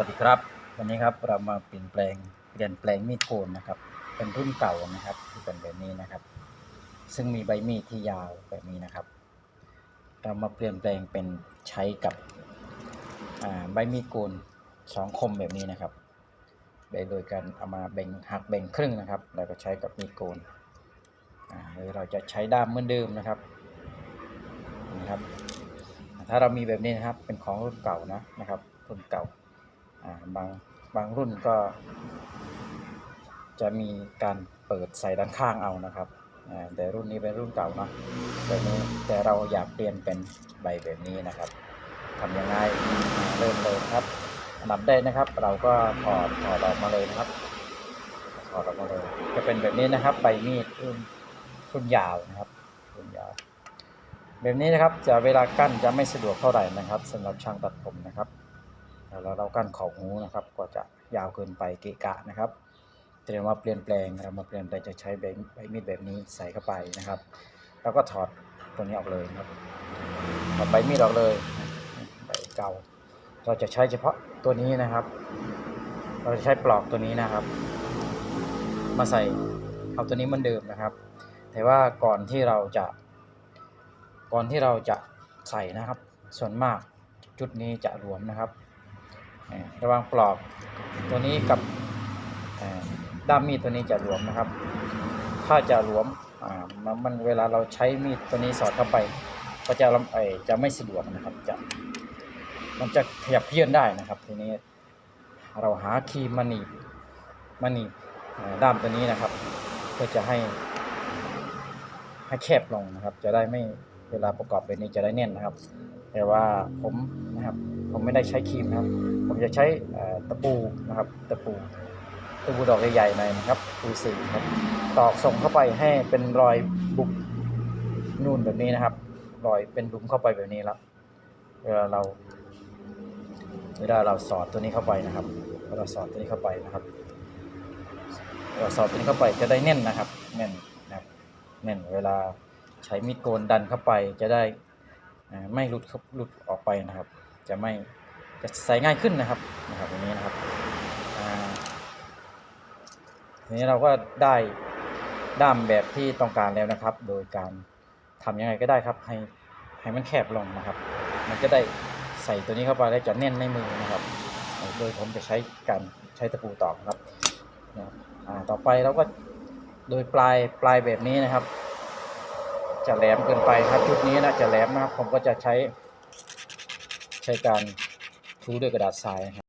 วัสดีครับ วันนี้ครับเรามาเปลี่ยนแปลงเปลี่ยนแปลงมีดโกนนะครับ เป็นรุ่นเก่านะครับที่เป็นแบบนี้นะครับ ซึ่งมีใบมีดที่ยาวแบบนี้นะครับ เรามาเปลี่ยนแปลงเป็นใช้กับใบมีดโกนสองคมแบบนี้นะครับโดยการเอามาแบ่งหักแบ่งครึ่งนะครับ แล้วก็ใช้กับมีดโกนอ่าโดยเราจะใช้ด้ามเหมือนเดิมนะครับนะครับ ถ้าเรามีแบบนี้นะครับเป็นของรุ่นเก่านะนะครับรุ่นเก่า บางบางรุ่นก็ จะมีการเปิดใส่ด้านข้างเอานะครับแต่รุ่นนี้เป็นรุ่นเก่านะแบบนี้แต่เราอยากเปลี่ยนเป็นใบแบบนี้นะครับทำยังไงเริ่มเลยครับอันดับแรกนะครับ เราก็ถอดถอดออกมาเลยนะครับถอดออกมาเลยจะเป็นแบบนี้นะครับ ใบมีดรุ่นรุ่นยาวนะครับรุ่นยาวแบบนี้นะครับจะเวลากั้นจะไม่สะดวกเท่าไหร่นะครับสำหรับช่างตัดผมนะครับ แล้วเรากั้นขอบหูนะครับ ก็จะยาวเกินไปเกะกะนะครับเตรียมมาเปลี่ยนแปลงเรามาเปลี่ยนแปลงจะใช้ใบใบมีดแบบนี้ใส่เข้าไปนะครับ แล้วก็ถอดตัวนี้ออกเลยนะครับถอดใบมีดออกเลยใบเก่า เราจะใช้เฉพาะตัวนี้นะครับ เราจะใช้ปลอกตัวนี้นะครับ มาใส่เอาตัวนี้มือนเดิมนะครับ แต่ว่าก่อนที่เราจะ ก่อนที่เราจะใส่นะครับ ส่วนมากจุดนี้จะหลวมนะครับ ระวังปลอกตัวนี้กับด้ามมีดตัวนี้จะหลวมนะครับ ถ้าจะหลวมมันมันเวลาเราใช้มีดตัวนี้สอดเข้าไป ก็จะลำไอจะไม่สะดวกนะครับจะมันจะขยับเพี้ยนได้นะครับ ทีนี้เราหาครีมมาหนีบมาหนีบด้ามตัวนี้นะครับ เพื่อจะให้ให้แคบลงนะครับ จะได้ไม่เวลาประกอบแบบนี้จะได้แน่นนะครับ แต่ว่าผม นะครับ ผมไม่ได้ใช้ครีมนะครับ ผมจะใช้ตะปูนะครับตะปูตะปูดอกใหญ่ๆหน่อยนะครับปูสีครับตอกส่งเข้าไปให้เป็นรอยบุบนูนแบบนี้นะครับ รอยเป็นบุ๋มเข้าไปแบบนี้แล้วเวลาเรา เวลาเราสอดตัวนี้เข้าไปนะครับเวลาสอดตัวนี้เข้าไปนะครับเราสอดตัวนี้เข้าไปจะได้แน่นนะครับแน่นนะครับแน่นเวลาใช้มีดโกนดันเข้าไปจะได้ไม่หลุดหลุดออกไปนะครับ จะไม่จะใส่ง่ายขึ้นนะครับนะครับอย่างนี้นะครับทีนี้เราก็ได้ด้ามแบบที่ต้องการแล้วนะครับ โดยการทำยังไงก็ได้ครับให้ให้มันแคบลงนะครับ มันจะได้ใส่ตัวนี้เข้าไปแล้วจะแน่นในมือนะครับ โดยผมจะใช้การใช้ตะปูตอกครับนะครับอ่าต่อไปเราก็โดยปลายปลายแบบนี้นะครับ จะแหลมเกินไปครับชุดนี้นะจะแหลมนะครับผมก็จะใช้ ใช้การทูด้วยกระดาษทรายนะครับ